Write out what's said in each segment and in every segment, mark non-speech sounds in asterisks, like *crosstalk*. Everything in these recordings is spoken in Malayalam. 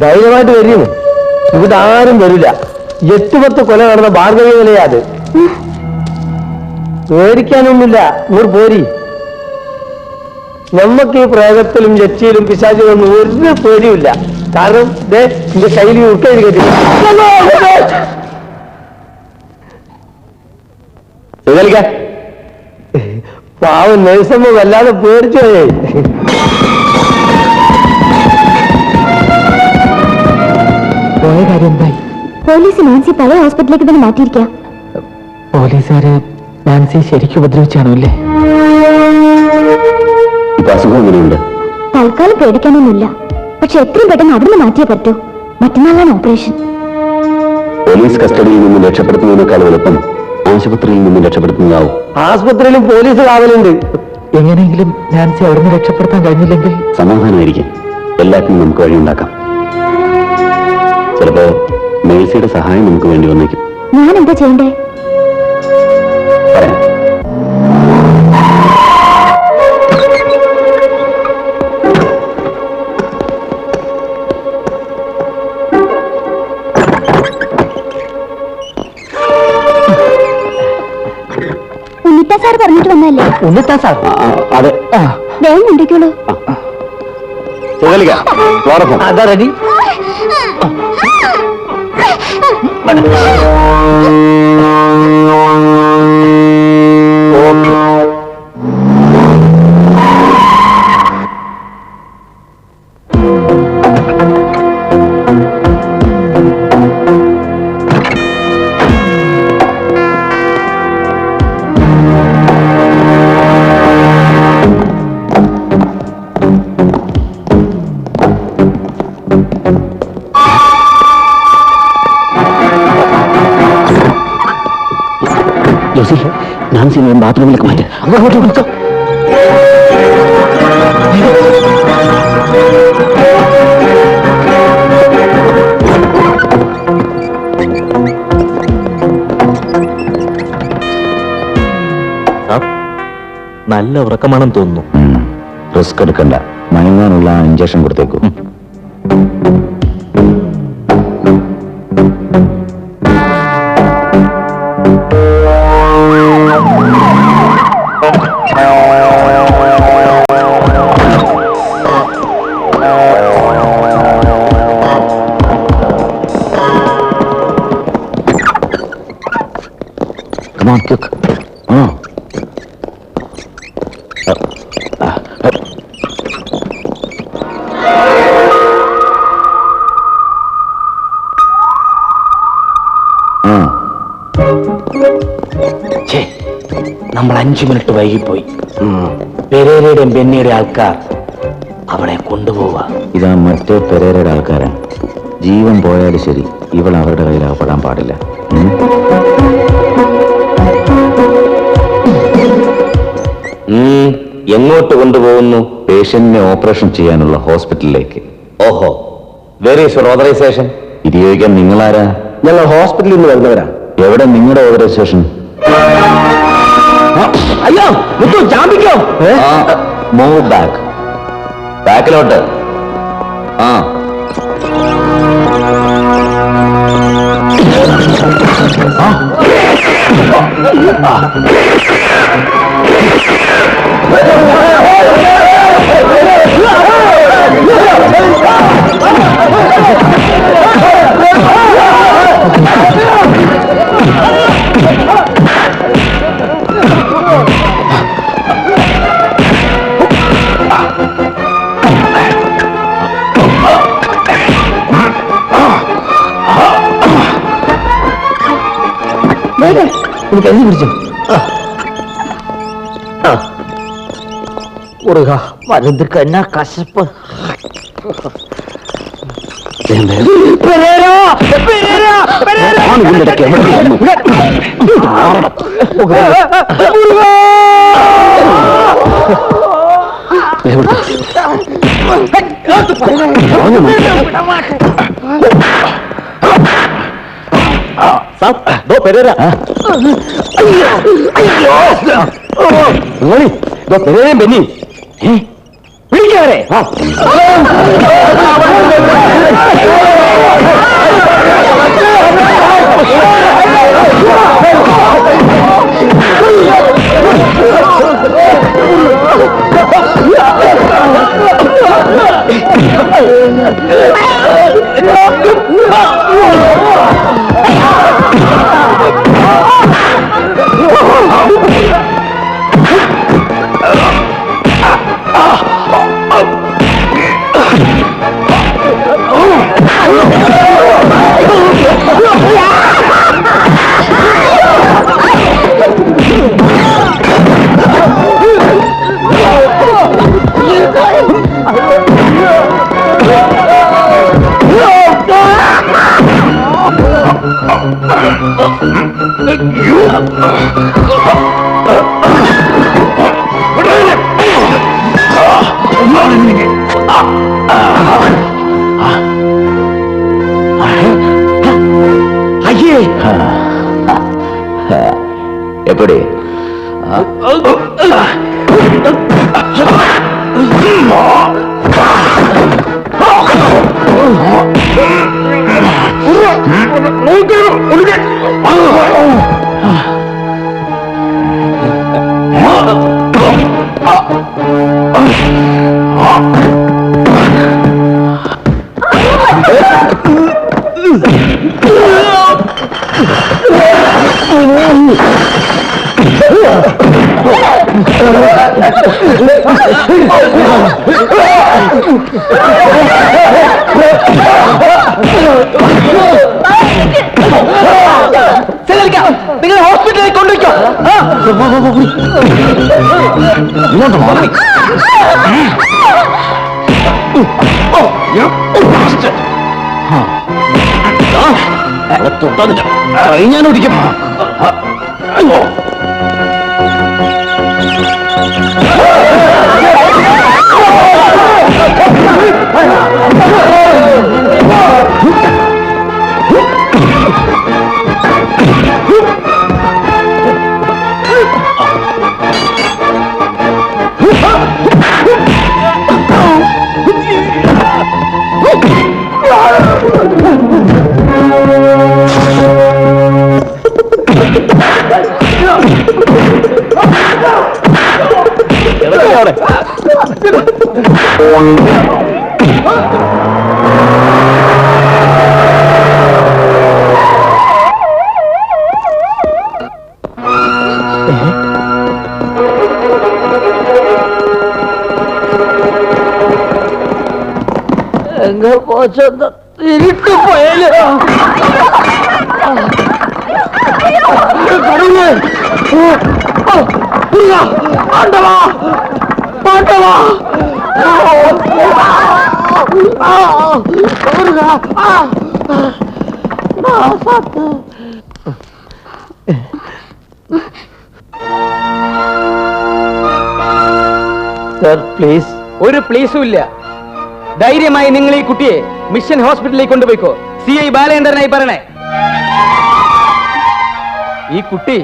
ധൈര്യമായിട്ട് വരും. ഇവിടെ ആരും വരില്ല. എട്ട് പത്ത് കൊല നടന്ന ഭാർഗവ നിലയാത് പേടിക്കാനൊന്നുമില്ല. ഇവർ പോരി. നമുക്ക് ഈ പ്രേതത്തിലും ജച്ചിയിലും പിശാചിലൊന്നും ഒരു പേടിയുമില്ല. കാരണം ദേ എന്റെ കയ്യിൽ ഉൾക്കഴിഞ്ഞ് കെട്ടി. പാവം നേഴ്സമ്മ വല്ലാതെ പേടിച്ചു പോയേ. പോലീസ് നാൻസി പഴയ ഹോസ്പിറ്റലിലേക്ക് തന്നെ മാറ്റിയിരിക്കുക പോലീസുകാര് നാൻസി ശരിക്കും ഉപദ്രവിച്ചാണോ അല്ലേ? ഇപ്പൊ അസുഖം എങ്ങനെയുണ്ട്? തൽക്കാലം പേടിക്കാനൊന്നുമില്ല. പക്ഷെ എത്രയും പെട്ടെന്ന് അവിടുന്ന് മാറ്റിയേ പറ്റൂ. മറ്റന്നാളാണ് ഓപ്പറേഷൻ. പോലീസ് കസ്റ്റഡിയിൽ നിന്ന് രക്ഷപ്പെടുത്തുന്നതിനേക്കാൾ എളുപ്പം ആശുപത്രിയിൽ നിന്ന് രക്ഷപ്പെടുത്തുന്നതാവും. ആശുപത്രിയിലും പോലീസ് കാവലുണ്ട്. എങ്ങനെയെങ്കിലും നാൻസി അവിടുന്ന് രക്ഷപ്പെടുത്താൻ കഴിഞ്ഞില്ലെങ്കിൽ സമാധാനമായിരിക്കും. എല്ലാത്തിനും നമുക്ക് വഴിയുണ്ടാക്കാം. ചിലപ്പോ മേഴ്സിയുടെ സഹായം നമുക്ക് വേണ്ടി വന്നേക്കും. ഞാൻ എന്താ ചെയ്യണ്ടേ ഉണ്ണിത്ത സാർ പറഞ്ഞിട്ട് വന്നല്ലേ ഉണ്ണിത്താ സാർ. അതെ. വേഗം ക്ലോറഫോം അതാ റെഡി. మేడం നാൻസി ബാത്റൂമിലേക്ക് മാറ്റി. അങ്ങോട്ട് കൊടുക്കാം. നല്ല ഉറക്കമാണെന്ന് തോന്നുന്നു. റിസ്ക് എടുക്കണ്ട. മയങ്ങാനുള്ള ഇഞ്ചക്ഷൻ കൊടുത്തേക്കും. Come on, quick. Oh. നമ്മൾ അഞ്ചു മിനിറ്റ് വൈകിപ്പോയി. പെരേരയുടെയും ബെന്നിയുടെ ആൾക്കാർ അവളെ കൊണ്ടുപോവാ. ഇതാ മറ്റേ പെരേരയുടെ ആൾക്കാരാണ് ജീവൻ പോയാലും ശരി ഇവൾ അവരുടെ കയ്യിൽ അകപ്പെടാൻ പാടില്ല. എങ്ങോട്ട് കൊണ്ടുപോകുന്നു? പേഷ്യന്റിനെ ഓപ്പറേഷൻ ചെയ്യാനുള്ള ഹോസ്പിറ്റലിലേക്ക്. ഓഹോ. വെരി യുവർ ഓതറൈസേഷൻ ഇത് ചോദിക്കാൻ നിങ്ങളാരാ? ഞങ്ങൾ ഹോസ്പിറ്റലിൽ നിന്ന് വരുന്നവരാ. എവിടെ നിങ്ങളുടെ ഓതറൈസേഷൻ അയ്യോ മുത്തു ജാമ്പിക്കോ മൂവ് ബാക്ക് ബാക്കിലോട്ട് ആ. എനിക്ക് എഴുതി പിടിച്ചു മുറുക முருகா மருந்துக்கு என்ன கசப்பு. சாப் தோ பெரேரா. പിടിക്കവരെ അയ്യേ Oh, നിങ്ങൾ ഹോസ്പിറ്റലിൽ കൊണ്ടുവയ്ക്കോ ഇങ്ങോട്ട് മാറി ഞാൻ എങ്ങ പോച്ചെന്ന ഇരുട്ട് പോയാലോ കടന്ന് ആണ്ടവാ ആണ്ടവാ സർ പ്ലീസ് ഒരു പ്ലീസും ഇല്ല. ധൈര്യമായി നിങ്ങൾ ഈ കുട്ടിയെ മിഷൻ ഹോസ്പിറ്റലിലേക്ക് കൊണ്ടുപോയിക്കോ. സി ഐ ബാലേന്ദ്രനായി പറയണേ. ഈ കുട്ടി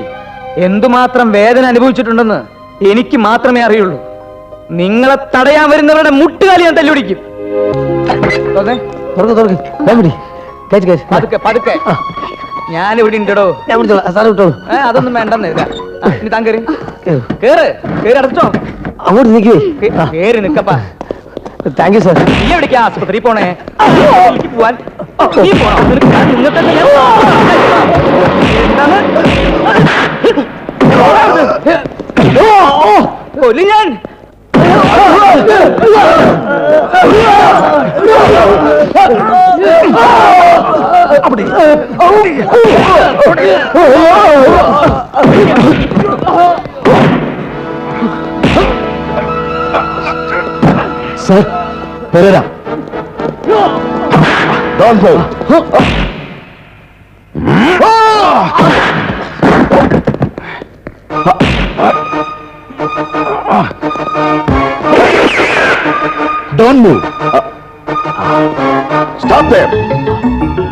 എന്തുമാത്രം വേദന അനുഭവിച്ചിട്ടുണ്ടെന്ന് എനിക്ക് മാത്രമേ അറിയുള്ളൂ. നിങ്ങളെ തടയാൻ വരുന്നവരുടെ മുട്ടുകാലി ഞാൻ തല്ലുപിടിക്കും. തുറക്ക് തുറക്ക് വേഗം പിടി. കയറ്റ് കയറ്റ്. പതുക്കെ പതുക്കെ. ഞാൻ ഇവിടെ ഉണ്ടോ ഞാൻ പിടിച്ചോളാം സാറ് വിട്ടോളൂ. ഏ അതൊന്നും വേണ്ടെന്ന് ഇതാ. ആ, ഇനി താൻ കേറി. കേറ്. കേറ് അടച്ചോ. അങ്ങോട്ട് നിൽക്കുവേ. കേ- കേറി നിക്കപ്പാ താങ്ക് യു സാർ. നീ എവിടേക്കാ ആസ്പത്രി പോണേ? ജോലിക്ക് പോവാൻ. നീ പോണോ? നിനക്ക് ഞാൻ ഞാൻ- എന്താണ്? ഞാൻ. സാർ വരാം Don't move. Don't move. Uh, uh, stop there.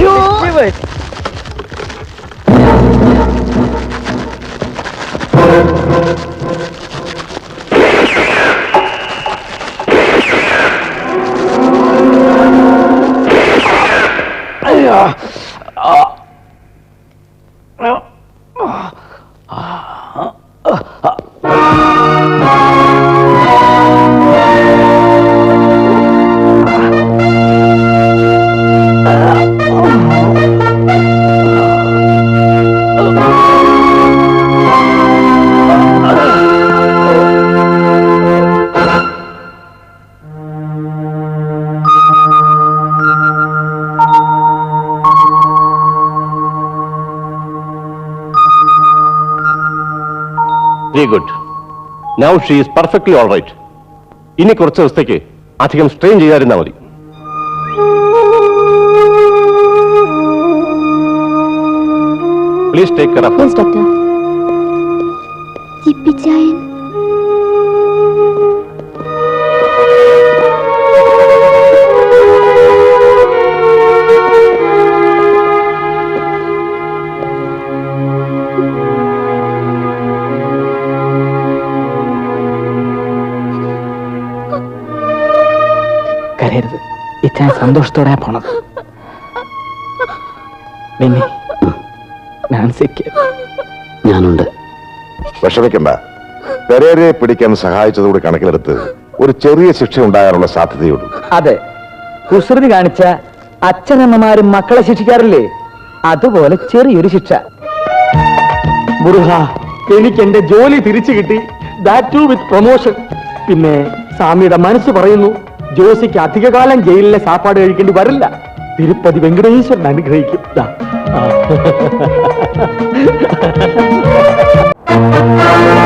อยู่ now she is perfectly all right ഇനി കുറച്ച് ദിവസത്തേക്ക് അധികം സ്ട്രെയിൻ ചെയ്യാതിരുന്നാൽ മതി. Please take care of doctor ചിപ്പിച്ചായൻ കരയരുത്. ഇച്ഛ സന്തോഷത്തോടെ പോണത്. പിന്നെ നാൻസിക്ക്. ഞാനുണ്ട്. വിഷമിക്കണ്ട. പെരേരെ പിടിക്കാൻ സഹായിച്ചതുകൂടി കണക്കിലെടുത്ത് ഒരു ചെറിയ ശിക്ഷ ഉണ്ടാകാനുള്ള സാധ്യതയുള്ളൂ അതെ. കുസൃതി കാണിച്ച അച്ഛനമ്മമാരും മക്കളെ ശിക്ഷിക്കാറില്ലേ? അതുപോലെ ചെറിയൊരു ശിക്ഷ. മുറുഹ എനിക്ക് എന്റെ ജോലി തിരിച്ചു കിട്ടി. ദാറ്റ് ടു വിത്ത് പ്രൊമോഷൻ പിന്നെ സ്വാമിയുടെ മനസ്സ് പറയുന്നു. ജോസിക്ക് അധികകാലം ജയിലിലെ സാപ്പാട് കഴിക്കേണ്ടി വരില്ല തിരുപ്പതി വെങ്കടേശ്വരൻ അനുഗ്രഹിക്കും ദാ. ആ. *laughs*